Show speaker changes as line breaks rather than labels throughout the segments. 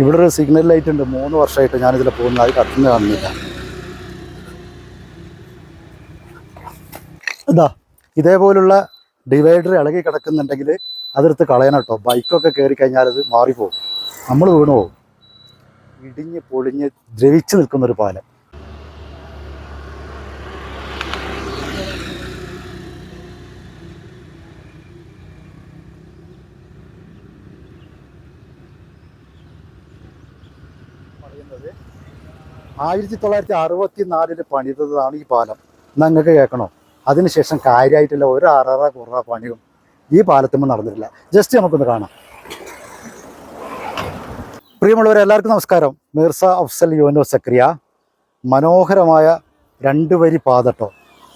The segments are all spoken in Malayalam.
ഇവിടെ ഒരു സിഗ്നൽ ലൈറ്റ് ഉണ്ട്. മൂന്ന് വർഷമായിട്ട് ഞാനിതിൽ പോകുന്നത്. അത് കത്തുന്ന കാണുന്നില്ല. ഇതാ ഇതേപോലുള്ള ഡിവൈഡർ ഇളകി കിടക്കുന്നുണ്ടെങ്കിൽ അതെടുത്ത് കളയണം കേട്ടോ. ബൈക്കൊക്കെ കയറി കഴിഞ്ഞാൽ അത് മാറിപ്പോകും. നമ്മൾ വീണു പോകും. ഇടിഞ്ഞ് പൊളിഞ്ഞ് ദ്രവിച്ച് നിൽക്കുന്നൊരു പാലം. പറയുന്നത്. ആയിരത്തി തൊള്ളായിരത്തി അറുപത്തി നാലിൽ പണിതതാണ് ഈ പാലം. നിങ്ങൾക്ക് കേൾക്കണോ? അതിനുശേഷം കാര്യമായിട്ടില്ല ഒരു അററ കുറ പണിയും. ഈ പാലത്തുമ്പോൾ നടന്നിട്ടില്ല. ജസ്റ്റ് നമുക്കൊന്ന് കാണാം. പ്രിയമുള്ളവരെ എല്ലാവർക്കും നമസ്കാരം. മിർസ അഫ്സൽ യോനോ സക്രിയ. മനോഹരമായ രണ്ട് വരി പാതട്ടോ.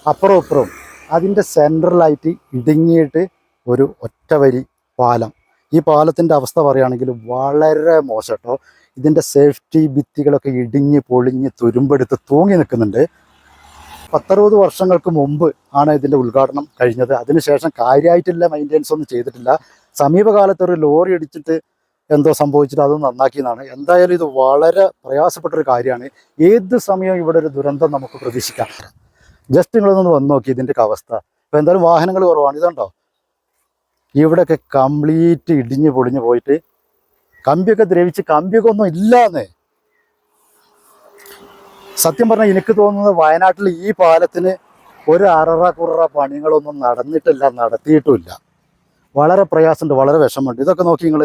അപ്പുറവും ഇപ്പുറവും. അതിന്റെ സെൻട്രലായിട്ട് ഇടുങ്ങിയിട്ട് ഒരു ഒറ്റവരി പാലം. ഈ പാലത്തിന്റെ അവസ്ഥ പറയുകയാണെങ്കിൽ വളരെ മോശം കേട്ടോ. ഇതിന്റെ സേഫ്റ്റി ഭിത്തികളൊക്കെ ഇടിഞ്ഞ് പൊളിഞ്ഞ് തുരുമ്പെടുത്ത് തൂങ്ങി നിൽക്കുന്നുണ്ട്. പത്തറുപത് വർഷങ്ങൾക്ക് മുമ്പ് ആണ് ഇതിന്റെ ഉദ്ഘാടനം കഴിഞ്ഞത്. അതിനുശേഷം കാര്യമായിട്ടില്ല മെയിന്റെനൻസ് ഒന്നും ചെയ്തിട്ടില്ല. സമീപകാലത്ത് ഒരു ലോറി ഇടിച്ചിട്ട് എന്തോ സംഭവിച്ചിട്ട് അത് നന്നാക്കിയെന്നാണ്. എന്തായാലും ഇത് വളരെ പ്രയാസപ്പെട്ട ഒരു കാര്യമാണ്. ഏത് സമയവും ഇവിടെ ഒരു ദുരന്തം നമുക്ക് പ്രതീക്ഷിക്കാം? ജസ്റ്റ് നിങ്ങളൊന്ന് വന്ന് നോക്കി ഇതിന്റെ അവസ്ഥ. ഇപ്പം എന്തായാലും വാഹനങ്ങൾ കുറവാണ്. ഇതുണ്ടോ? ഇവിടെയൊക്കെ കംപ്ലീറ്റ് ഇടിഞ്ഞ് പൊളിഞ്ഞ് പോയിട്ട് കമ്പിയൊക്കെ ദ്രവിച്ച് കമ്പിയൊക്കെ ഒന്നും ഇല്ലാന്ന്. സത്യം പറഞ്ഞാൽ എനിക്ക് തോന്നുന്നത് വയനാട്ടിൽ ഈ പാലത്തിന് ഒരു അററ കുററ പണികളൊന്നും നടന്നിട്ടില്ല നടത്തിയിട്ടുമില്ല. വളരെ പ്രയാസമുണ്ട് വളരെ വിഷമമുണ്ട്. ഇതൊക്കെ നോക്കി നിങ്ങൾ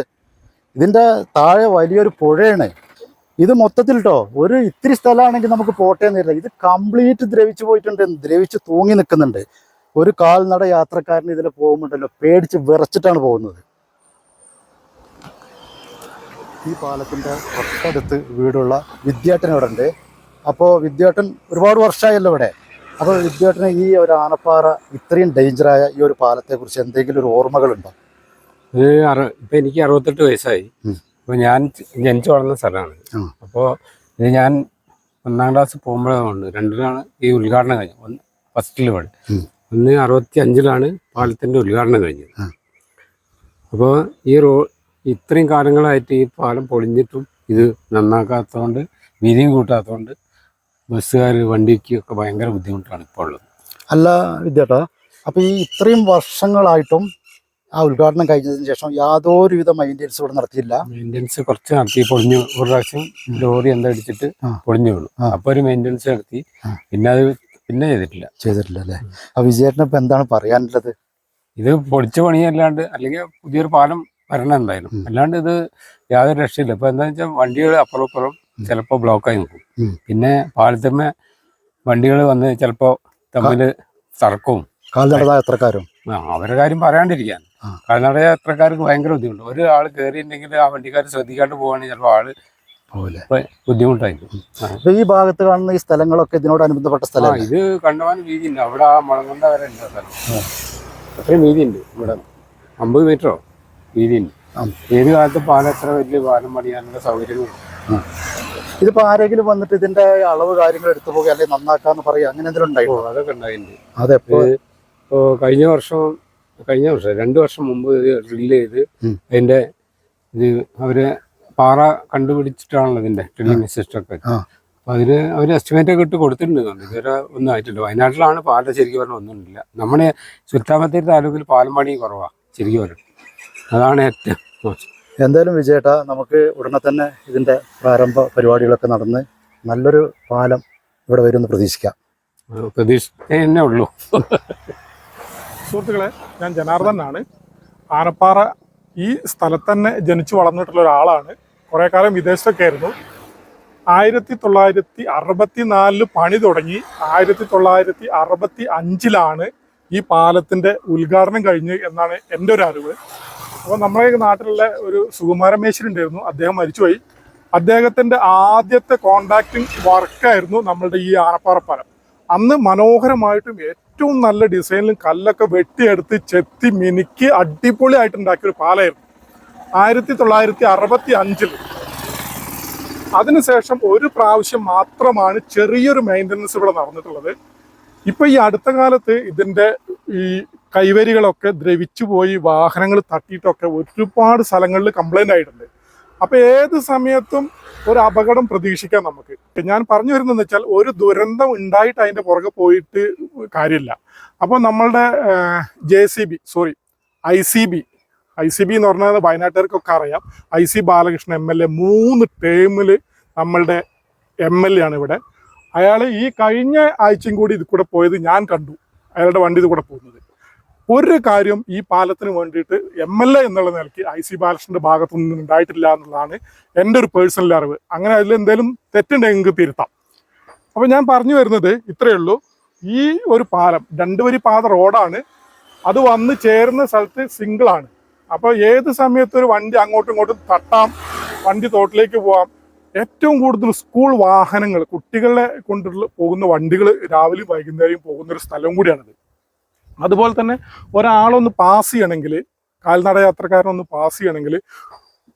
ഇതിന്റെ താഴെ വലിയൊരു പുഴയാണ്. ഇത് മൊത്തത്തിൽ കേട്ടോ ഒരു ഇത്തിരി സ്ഥലമാണെങ്കിൽ നമുക്ക് പോട്ടേന്നില്ല ഇത് കംപ്ലീറ്റ് ദ്രവിച്ചു പോയിട്ടുണ്ട് ദ്രവിച്ച് തൂങ്ങി നിൽക്കുന്നുണ്ട്. ഒരു കാൽനട യാത്രക്കാരൻ ഇതിൽ പോകുമ്പോണ്ടല്ലോ പേടിച്ച് വിറച്ചിട്ടാണ് പോകുന്നത്. ഈ പാലത്തിന്റെ തൊട്ടടുത്ത് വീടുള്ള വിദ്യാട്ടൻ ഇവിടെ ഉണ്ട്. അപ്പോൾ വിദ്യാട്ടൻ ഒരുപാട് വർഷമായല്ലോ ഇവിടെ. അപ്പോൾ വിദ്യാട്ടന് ഈ ഒരു ആനപ്പാറ ഇത്രയും ഡേഞ്ചറായ ഈ ഒരു പാലത്തെക്കുറിച്ച് എന്തെങ്കിലും ഒരു ഓർമ്മകളുണ്ടോ?
ഇപ്പം ഇപ്പൊ എനിക്ക് അറുപത്തെട്ട് വയസ്സായി.
അപ്പോൾ
അപ്പൊ ഞാൻ ജനിച്ചു വളർന്ന സ്ഥലമാണ്. അപ്പോൾ ഇത് ഞാൻ ഒന്നാം ക്ലാസ് പോകുമ്പോഴാണ് രണ്ടിലാണ് ഈ ഉദ്ഘാടനം കഴിഞ്ഞത്. ഒന്ന് ഫസ്റ്റിൽ ഇവിടെ. ഒന്ന് അറുപത്തി അഞ്ചിലാണ് പാലത്തിന്റെ ഉദ്ഘാടനം കഴിഞ്ഞത്. അപ്പോൾ ഈ റോ ഇത്രയും കാലങ്ങളായിട്ട് ഈ പാലം പൊളിഞ്ഞിട്ടും ഇത് നന്നാക്കാത്തതുകൊണ്ട് വീതിയും കൂട്ടാത്തതുകൊണ്ട് ബസ്സുകാർ വണ്ടിക്ക് ഒക്കെ ഭയങ്കര ബുദ്ധിമുട്ടാണ് ഇപ്പോൾ ഉള്ളത്.
അല്ല വിദ്യേട്ടാ അപ്പോൾ ഈ ഇത്രയും വർഷങ്ങളായിട്ടും ആ ഉദ്ഘാടനം കഴിഞ്ഞതിന് ശേഷം യാതൊരുവിധ മെയിന്റെനൻസ് ഇവിടെ നടത്തിയില്ല
മെയിന്റെനൻസ് കുറച്ച് നടത്തി പൊളിഞ്ഞു. ഒരു പ്രാവശ്യം ലോറി എന്താ അടിച്ചിട്ട് പൊളിഞ്ഞു വീണു. അപ്പോൾ ഒരു മെയിന്റെനൻസ് നടത്തി. പിന്നെ അത് പിന്നെ ചെയ്തിട്ടില്ല.
ചെയ്തിട്ടില്ല അല്ലേ? ആ വിജയേട്ടനിപ്പോൾ എന്താണ് പറയാനുള്ളത്?
ഇത് പൊളിച്ച പണിയല്ലാണ്ട് അല്ലെങ്കിൽ പുതിയൊരു പാലം വരണം എന്തായാലും. അല്ലാണ്ട് ഇത് യാതൊരു രക്ഷയില്ല. ഇപ്പൊ എന്താ വെച്ചാൽ വണ്ടികൾ അപ്പുറം ഇപ്പുറം ചിലപ്പോൾ ബ്ലോക്കായി നിൽക്കും പിന്നെ പാലത്തമ്മ വണ്ടികൾ വന്ന് ചിലപ്പോൾ തമ്മിൽ തർക്കവും.
കാൽനട യാത്രക്കാരും.
അവരുടെ കാര്യം പറയാണ്ടിരിക്കാൻ. കാൽനട യാത്രക്കാർക്ക് ഭയങ്കര ബുദ്ധിമുട്ട്. ഒരാൾ കയറിയിട്ടുണ്ടെങ്കിൽ ആ വണ്ടിക്കാർ ശ്രദ്ധിക്കാണ്ട് പോവാണെങ്കിൽ ചിലപ്പോൾ ആൾ ബുദ്ധിമുട്ടായിരിക്കും.
അപ്പൊ ഈ ഭാഗത്ത് കാണുന്ന ഈ സ്ഥലങ്ങളൊക്കെ ഇതിനോടനുബന്ധപ്പെട്ട
അനുബന്ധപ്പെട്ട
സ്ഥലമാണ്
ഇത് കണ്ടമാനം വീതിയുണ്ട്. അവിടെ ആ മുളകൊണ്ട വരെ ഉണ്ട് സ്ഥലം. അത്രയും വീതിയുണ്ട് ഇവിടെ. അമ്പത് മീറ്ററോ വീതിയുണ്ട്
ആ.
ഏത് കാലത്ത് പാലം എത്ര വലിയ പാലം പണിയാനുള്ള സൗകര്യങ്ങളുണ്ട്
ഇതിപ്പോ ആരെങ്കിലും വന്നിട്ട് ഇതിന്റെ അളവ് കാര്യങ്ങൾ എടുത്തു പോകുക അല്ലെങ്കിൽ നന്നാക്കാന്ന് പറയുക അങ്ങനെ എന്തെങ്കിലും ഉണ്ടായിട്ടോ
അതൊക്കെ ഉണ്ടായിട്ടുണ്ട്.
അതെപ്പോ
ഇപ്പോ കഴിഞ്ഞ വർഷം കഴിഞ്ഞ വർഷം രണ്ടു വർഷം മുമ്പ് ഇത് ഡ്രില്ല് ചെയ്ത് അതിന്റെ ഇത് അവർ പാറ കണ്ടുപിടിച്ചിട്ടാണല്ലോ ഇതിന്റെ ഡ്രില്ലിംഗ് സിസ്റ്റം ഒക്കെ. അപ്പൊ അതിന് അവർ എസ്റ്റിമേറ്റ് ഒക്കെ ഇട്ട് കൊടുത്തിട്ടുണ്ട്. ഇതുവരെ ഒന്നും ആയിട്ടില്ല. വയനാട്ടിലാണ് പാലം ശരിക്കും പറഞ്ഞാൽ ഒന്നുമില്ല നമ്മുടെ ചുറ്റാമത്തേരി താലൂക്കിൽ പാലം പണി കുറവാണ് ശരിക്കും പറഞ്ഞാൽ. അതാണ് ഏറ്റവും മോശം.
എന്തായാലും വിജയേട്ടാ നമുക്ക് ഉടനെ തന്നെ ഇതിന്റെ പ്രാരംഭ പരിപാടികളൊക്കെ നടന്ന് നല്ലൊരു പാലം ഇവിടെ വരുമെന്ന് പ്രതീക്ഷിക്കാം.
പ്രതീക്ഷ തന്നെ ഉള്ളൂ.
സുഹൃത്തുക്കളെ ഞാൻ ജനാർദ്ദനാണ് ആനപ്പാറ ഈ സ്ഥലത്ത് തന്നെ ജനിച്ചു വളർന്നിട്ടുള്ള ഒരാളാണ്. കുറേ കാലം വിദേശത്തൊക്കെ ആയിരുന്നു. ആയിരത്തി തൊള്ളായിരത്തി അറുപത്തി നാലിൽ പണി തുടങ്ങി. ആയിരത്തി തൊള്ളായിരത്തി അറുപത്തി അഞ്ചിലാണ് ഈ പാലത്തിന്റെ ഉദ്ഘാടനം കഴിഞ്ഞ് എന്നാണ് എന്റെ ഒരു അറിവ്. അപ്പോൾ നമ്മുടെ നാട്ടിലുള്ള ഒരു സുകുമാരമേശ്വരി ഉണ്ടായിരുന്നു അദ്ദേഹം മരിച്ചുപോയി. അദ്ദേഹത്തിന്റെ ആദ്യത്തെ കോണ്ടാക്ടിങ് വർക്കായിരുന്നു നമ്മളുടെ ഈ ആനപ്പാറ അന്ന് മനോഹരമായിട്ടും ഏറ്റവും നല്ല ഡിസൈനിലും കല്ലൊക്കെ വെട്ടിയെടുത്ത് ചെത്തി മിനുക്കി അടിപൊളിയായിട്ട് ഉണ്ടാക്കിയ ഒരു പാലമായിരുന്നു ആയിരത്തി തൊള്ളായിരത്തി അറുപത്തി അഞ്ചിൽ അതിനുശേഷം ഒരു പ്രാവശ്യം മാത്രമാണ് ചെറിയൊരു മെയിന്റനൻസ് ഇവിടെ നടന്നിട്ടുള്ളത്. ഇപ്പൊ ഈ അടുത്ത കാലത്ത് ഇതിന്റെ ഈ കൈവരികളൊക്കെ ദ്രവിച്ചു പോയി വാഹനങ്ങൾ തട്ടിയിട്ടൊക്കെ ഒരുപാട് സ്ഥലങ്ങളിൽ കംപ്ലൈന്റ് ആയിട്ടുണ്ട്. അപ്പോൾ ഏത് സമയത്തും ഒരു അപകടം പ്രതീക്ഷിക്കാം നമുക്ക്. ഞാൻ പറഞ്ഞു വരുന്നതെന്ന് വെച്ചാൽ ഒരു ദുരന്തം ഉണ്ടായിട്ട് അതിന്റെ പുറകെ പോയിട്ട് കാര്യമില്ല. അപ്പോൾ നമ്മളുടെ J C B sorry I C B I C B എന്ന് പറഞ്ഞാൽ വയനാട്ടുകാർക്കൊക്കെ അറിയാം. I C Balakrishnan M L A മൂന്ന് ടേമിൽ നമ്മളുടെ എം എൽ എ ആണ് ഇവിടെ. അയാൾ ഈ കഴിഞ്ഞ ആഴ്ചയും കൂടി ഇത് കൂടെ പോയത് ഞാൻ കണ്ടു. അയാളുടെ വണ്ടി ഇത് കൂടെ പോകുന്നത്. ഒരു കാര്യം ഈ പാലത്തിന് വേണ്ടിയിട്ട് എം എൽ എ എന്നുള്ള നിലയ്ക്ക് ഐ സി ബാലകൃഷ്ണന്റെ ഭാഗത്തു നിന്നും ഉണ്ടായിട്ടില്ല എന്നുള്ളതാണ് എന്റെ ഒരു പേഴ്സണൽ അറിവ്. അങ്ങനെ അതിൽ എന്തെങ്കിലും തെറ്റുണ്ടെങ്കിൽ നിങ്ങൾക്ക് തിരുത്താം. അപ്പോൾ ഞാൻ പറഞ്ഞു വരുന്നത് ഇത്രയേ ഉള്ളൂ. ഈ ഒരു പാലം രണ്ട് വരി പാത റോഡാണ്. അത് വന്ന് ചേരുന്ന സ്ഥലത്ത് സിംഗിൾ ആണ്. അപ്പോൾ ഏത് സമയത്ത് ഒരു വണ്ടി അങ്ങോട്ടും ഇങ്ങോട്ടും തട്ടാം വണ്ടി തോട്ടിലേക്ക് പോവാം. ഏറ്റവും കൂടുതൽ സ്കൂൾ വാഹനങ്ങൾ കുട്ടികളെ കൊണ്ടുള്ള പോകുന്ന വണ്ടികൾ രാവിലെയും വൈകുന്നേരം പോകുന്ന ഒരു സ്ഥലം കൂടിയാണിത്. അതുപോലെ തന്നെ ഒരാളൊന്ന് പാസ് ചെയ്യണമെങ്കിൽ കാൽനട യാത്രക്കാരനൊന്ന് പാസ് ചെയ്യണമെങ്കിൽ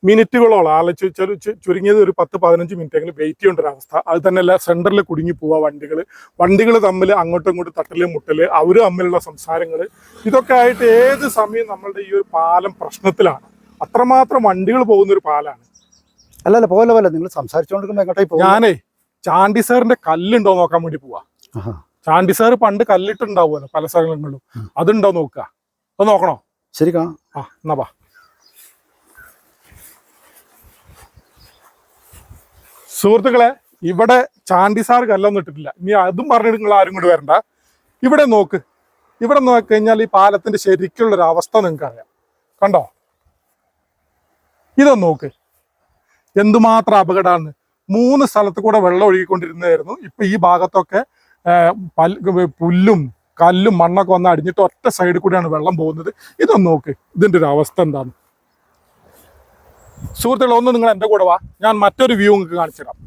മിനിറ്റുകളോളം ആലോചിച്ച് ചു- ചു- ചുരുങ്ങിയത് ഒരു പത്ത് പതിനഞ്ച് മിനിറ്റ് എങ്കിലും വെയിറ്റ് ചെയ്യേണ്ട ഒരു അവസ്ഥ. അത് തന്നെയല്ല സെന്ററിൽ കുടുങ്ങി പോവുക വണ്ടികൾ വണ്ടികൾ തമ്മിൽ അങ്ങോട്ടും ഇങ്ങോട്ടും തട്ടൽ മുട്ടൽ അവർ തമ്മിലുള്ള സംസാരങ്ങൾ ഇതൊക്കെ ആയിട്ട് ഏത് സമയം നമ്മളുടെ ഈ ഒരു പാലം പ്രശ്നത്തിലാണ്? അത്രമാത്രം വണ്ടികൾ പോകുന്ന ഒരു പാലാണ്.
അല്ല അല്ല പോലെ പോലെ നിങ്ങൾ സംസാരിച്ചുകൊണ്ടിരിക്കുമ്പോൾ എങ്ങോട്ടായി പോകും
ഞാനേ ചാണ്ടി സാറിന്റെ കല്ലുണ്ടോ നോക്കാൻ വേണ്ടി പോവാ. ചാണ്ടി സാർ പണ്ട് കല്ലിട്ടുണ്ടാവുമല്ലോ പല സ്ഥലങ്ങളിലും. അതുണ്ടോ നോക്ക? അത് നോക്കണോ?
ശരി കാണാം.
ആ എന്നാ വാ. സുഹൃത്തുക്കളെ ഇവിടെ ചാണ്ടി സാർ കല്ലൊന്നും ഇട്ടിട്ടില്ല. ഇനി അതും പറഞ്ഞിട്ട് നിങ്ങൾ ആരും കൂടി വരണ്ട. ഇവിടെ നോക്ക്. ഇവിടെ നോക്കി കഴിഞ്ഞാൽ ഈ പാലത്തിന്റെ ശരിക്കുള്ള ഒരു അവസ്ഥ നിങ്ങൾക്ക് അറിയാം കണ്ടോ? ഇതൊന്ന് നോക്ക്. എന്തുമാത്രം അപകടമാണ്. മൂന്ന് സ്ഥലത്ത് കൂടെ വെള്ളം ഒഴുകിക്കൊണ്ടിരുന്നതായിരുന്നു. ഇപ്പൊ ഈ ഭാഗത്തൊക്കെ പൽ- പുല്ലും കല്ലും മണ്ണൊക്കെ വന്ന് അടിഞ്ഞിട്ട് ഒറ്റ സൈഡിൽ കൂടെയാണ് വെള്ളം പോകുന്നത്. ഇതൊന്ന് നോക്ക് ഇതിന്റെ ഒരു അവസ്ഥ എന്താണ്? സുഹൃത്തുക്കളെ ഒന്ന് നിങ്ങൾ എന്റെ കൂടെ വാ. ഞാൻ മറ്റൊരു വ്യൂ നിങ്ങൾക്ക് കാണിച്ചു തരാം.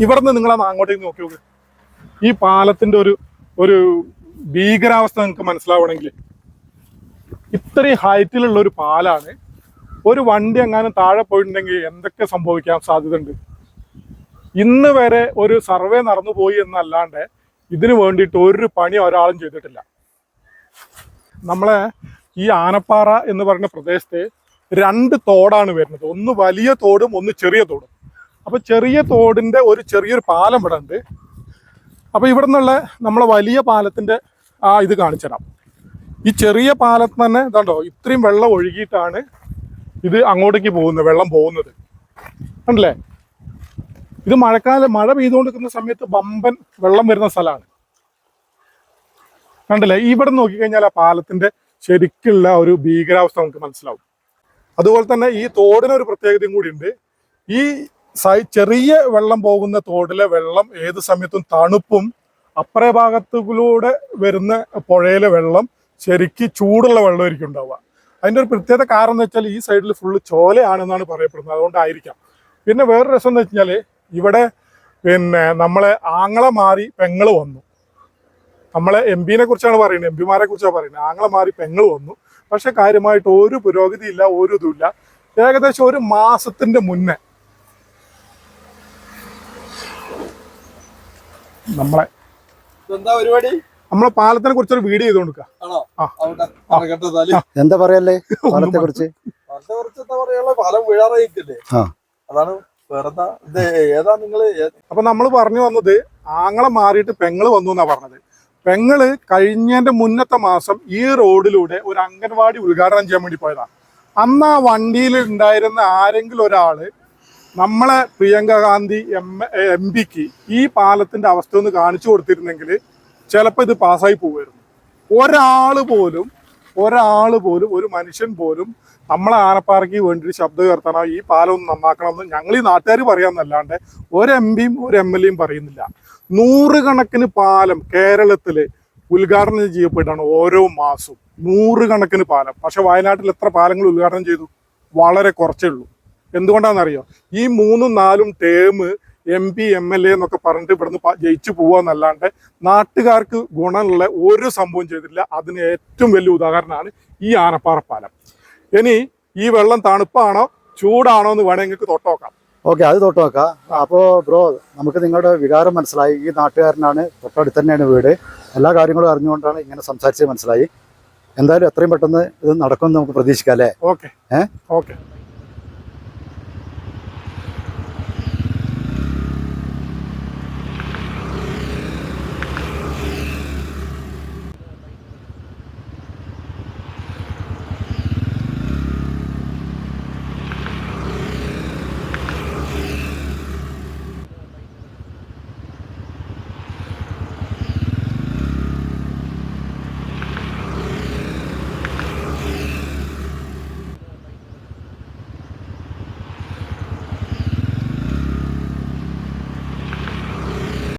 ഇവിടെ നിന്ന് നിങ്ങളെ അങ്ങോട്ടേക്ക് നോക്കി നോക്ക്. ഈ പാലത്തിന്റെ ഒരു ഒരു ഭീകരാവസ്ഥ നിങ്ങൾക്ക് മനസ്സിലാവണമെങ്കിൽ ഇത്രയും ഹൈറ്റിലുള്ള ഒരു പാലാണ് ഒരു വണ്ടി എങ്ങാനും താഴെ പോയിട്ടുണ്ടെങ്കിൽ എന്തൊക്കെ സംഭവിക്കാൻ സാധ്യതയുണ്ട്? ഇന്ന് വരെ ഒരു സർവേ നടന്നു പോയി എന്നല്ലാണ്ട് ഇതിനു വേണ്ടിയിട്ട് ഒരു പണി ഒരാളും ചെയ്തിട്ടില്ല. നമ്മളെ ഈ ആനപ്പാറ എന്ന് പറയുന്ന പ്രദേശത്ത് രണ്ട് തോടാണ് വരുന്നത്. ഒന്ന് വലിയ തോടും ഒന്ന് ചെറിയ തോടും. അപ്പൊ ചെറിയ തോടിന്റെ ഒരു ചെറിയൊരു പാലം ഇവിടെ ഉണ്ട്. അപ്പൊ ഇവിടെ നിന്നുള്ള നമ്മളെ വലിയ പാലത്തിന്റെ ആ ഇത് കാണിച്ചുതരാം. ഈ ചെറിയ പാലത്ത് തന്നെ ഇതാണ്ടോ ഇത്രയും വെള്ളം ഒഴുകിയിട്ടാണ് ഇത് അങ്ങോട്ടേക്ക് പോകുന്നത് വെള്ളം പോകുന്നത്. ഉണ്ടല്ലേ ഇത് മഴക്കാലം മഴ പെയ്തുകൊണ്ടിരിക്കുന്ന സമയത്ത് ബമ്പൻ വെള്ളം വരുന്ന സ്ഥലമാണ്. കണ്ടില്ലേ? ഇവിടെ നോക്കിക്കഴിഞ്ഞാൽ ആ പാലത്തിന്റെ ശരിക്കുള്ള ഒരു ഭീകരാവസ്ഥ നമുക്ക് മനസ്സിലാവും. അതുപോലെ തന്നെ ഈ തോടിനൊരു പ്രത്യേകതയും കൂടിയുണ്ട് ഈ സൈ ചെറിയ വെള്ളം പോകുന്ന തോടിലെ വെള്ളം ഏത് സമയത്തും തണുപ്പും അപ്പറേ ഭാഗത്തിലൂടെ വരുന്ന പുഴയിലെ വെള്ളം ശരിക്ക് ചൂടുള്ള വെള്ളമായിരിക്കും ഉണ്ടാവുക. അതിന്റെ ഒരു പ്രത്യേകത കാരണം എന്ന് വെച്ചാൽ ഈ സൈഡിൽ ഫുള്ള് ചോലയാണെന്നാണ് പറയപ്പെടുന്നത്. അതുകൊണ്ടായിരിക്കാം. പിന്നെ വേറൊരു രസം എന്ന് വെച്ചാൽ ഇവിടെ പിന്നെ നമ്മളെ ആങ്ങളെ മാറി പെങ്ങൾ വന്നു. നമ്മളെ എം പിനെ കുറിച്ചാണ് പറയുന്നത്. എം പിമാരെ കുറിച്ചാണ് പറയുന്നത്. ആങ്ങളെ മാറി പെങ്ങൾ വന്നു. പക്ഷെ കാര്യമായിട്ട് ഒരു പുരോഗതി ഇല്ല ഒരു ഇതുമില്ല ഏകദേശം ഒരു മാസത്തിന്റെ മുന്നേ നമ്മളെ നമ്മളെ പാലത്തിനെ കുറിച്ചൊരു വീഡിയോ ചെയ്ത് കൊടുക്കുക
എന്താ പറയല്ലേ പാലത്തെ കുറിച്ച്
നല്ല കുറച്ച് എന്താ പറയാ ഫലം വീഴാറായിട്ടില്ലേ
ആ.
അതാണ് ഇത് ഏതാ നിങ്ങൾ?
അപ്പൊ നമ്മൾ പറഞ്ഞു വന്നത് ആങ്ങളെ മാറിയിട്ട് പെങ്ങൾ വന്നു എന്നാ പറഞ്ഞത്. പെങ്ങൾ കഴിഞ്ഞതിന്റെ മുന്നത്തെ മാസം ഈ റോഡിലൂടെ ഒരു അംഗൻവാടി ഉദ്ഘാടനം ചെയ്യാൻ വേണ്ടി പോയതാ. അന്ന് ആ വണ്ടിയിൽ ഉണ്ടായിരുന്ന ആരെങ്കിലും ഒരാൾ നമ്മളെ പ്രിയങ്ക ഗാന്ധി എം എം പിക്ക് ഈ പാലത്തിന്റെ അവസ്ഥ ഒന്ന് കാണിച്ചു കൊടുത്തിരുന്നെങ്കിൽ ചിലപ്പോ ഇത് പാസ്സായി പോവുമായിരുന്നു. ഒരാൾ പോലും ഒരാൾ പോലും ഒരു മനുഷ്യൻ പോലും നമ്മളെ ആനപ്പാറയ്ക്ക് വേണ്ടിയിട്ട് ശബ്ദം ഉയർത്തണം ഈ പാലം ഒന്ന് നന്നാക്കണം എന്ന് ഞങ്ങൾ ഈ നാട്ടുകാർ പറയാന്നല്ലാണ്ട് ഒരു എം പിയും ഒരു എം എൽ എയും പറയുന്നില്ല. നൂറുകണക്കിന് പാലം കേരളത്തിൽ ഉദ്ഘാടനം ചെയ്യപ്പെട്ടാണ് ഓരോ മാസവും. നൂറുകണക്കിന് പാലം. പക്ഷെ വയനാട്ടിൽ എത്ര പാലങ്ങൾ ഉദ്ഘാടനം ചെയ്തു? വളരെ കുറച്ചേ ഉള്ളൂ. എന്തുകൊണ്ടാണെന്നറിയോ? ഈ മൂന്നും നാലും term M P M L A എന്നൊക്കെ പറഞ്ഞിട്ട് ഇവിടുന്ന് ജയിച്ചു പോവാന്നല്ലാണ്ട് നാട്ടുകാർക്ക് ഗുണമുള്ള ഒരു സംഭവം ചെയ്തിട്ടില്ല. അതിന് ഏറ്റവും വലിയ ഉദാഹരണമാണ് ഈ ആനപ്പാറ പാലം. ഇനി ഈ വെള്ളം തണുപ്പാണോ ചൂടാണോ എന്ന് വേണമെങ്കിൽ നിങ്ങൾക്ക് തൊട്ടോക്കാം
ഓക്കെ അത് തൊട്ട് നോക്കാം. അപ്പോൾ ബ്രോ നമുക്ക് നിങ്ങളുടെ വികാരം മനസ്സിലായി. ഈ നാട്ടുകാരനാണ് തൊട്ടടുത്ത് തന്നെയാണ് വീട്. എല്ലാ കാര്യങ്ങളും അറിഞ്ഞുകൊണ്ടാണ് ഇങ്ങനെ സംസാരിച്ചത് മനസ്സിലായി. എന്തായാലും എത്രയും പെട്ടെന്ന് ഇത് നടക്കുമെന്ന് നമുക്ക് പ്രതീക്ഷിക്കാം അല്ലേ?
ഓക്കെ.
ഏ?
ഓക്കെ.